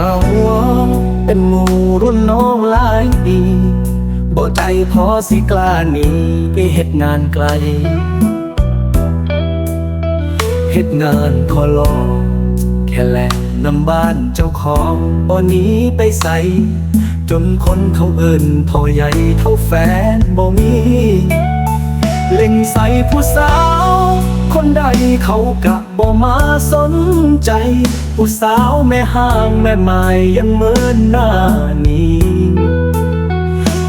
าวงเป็นหมูรุ่นน้องหลายปีบ่ใจพอสิกล้าหนีไปเฮ็ดงานไกลเฮ็ดงานขอลอแค่แหละนำบ้านเจ้าของบ่หนีไปใส่จนคนเขาเอินพ่อใหญ่เท่าแฟนบ่มี เล่งใส่ผู้สาว คนใดเขากะบ่มาสนใจ ผู้สาวแม่ห้างแม่ไม้ยังเหมือนหน้านี้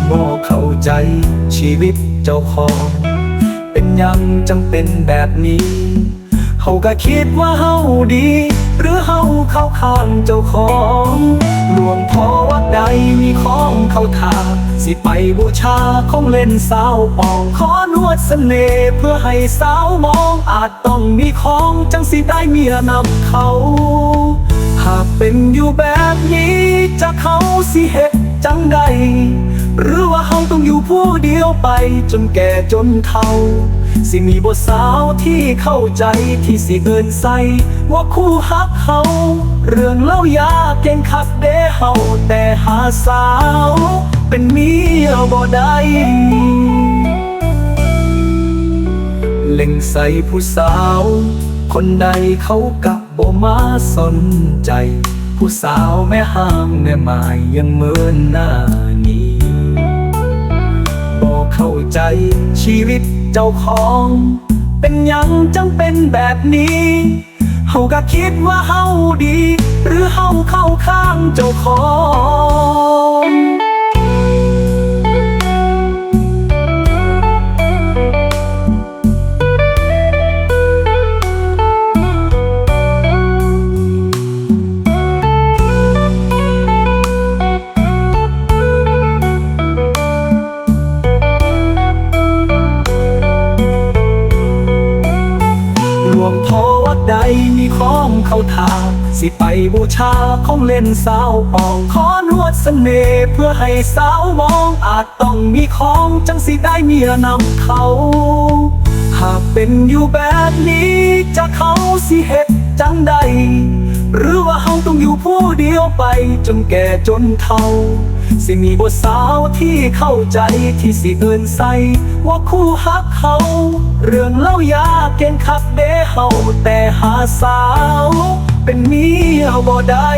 บ่เข้าใจชีวิตเจ้าของ เป็นยังจังเป็นแบบนี้ เขาก็คิดว่าเฮาดี หรือเฮา เข้าข้างเจ้าของหลวงพ่อวัดใดมีของเขาทาสิไปบูชาของเล่นสาวปองขอนวดเสน่ห์เพื่อให้สาวมองอาจต้องมีของจังสิได้เมียนำเขา หากเป็นอยู่แบบนี้จะเขาสิเหตุจังใด หรือว่าเฮาต้องอยู่ผู้เดียวไปจนแก่จนเฒ่า สิมีบทสาวที่เข้าใจที่สิเอินใส่ว่าคู่ฮักเฮาเรื่องเล่ายากเก่งคักเด้เฮาแต่หาสาว เป็นเมียบ่ได้เล็งใส่ผู้สาว คนใดเขากะบ่มาสนใจ ผู้สาวแม่ห้างแม่ไม้ยังเมือนหน้านี้บอเข้าใจชีวิต เจ้าของ เป็นยังจังเป็นแบบนี้เฮาก็คิดว่าเฮาดี หรือเฮาเข้าข้างเจ้าของ วงพอวัดใดมีของเขาทาสิไปบูชาของเล่นสาวปองขอนวดเสน่ห์เพื่อให้สาวมองอาจต้องมีของจังสิได้เมียนำเขา หากเป็นอยู่แบบนี้จะเขาสิเหตุจังใด หรือว่าเฮาต้องอยู่ผู้เดียวไปจนแก่จนเฒ่า สิมีบทสาวที่เข้าใจที่สิเอินใส่ว่าคู่ฮักเขา เรื่องเล่ายากเก่งคักเด้เฮาแต่หาสาว เป็นเมียบ่ได้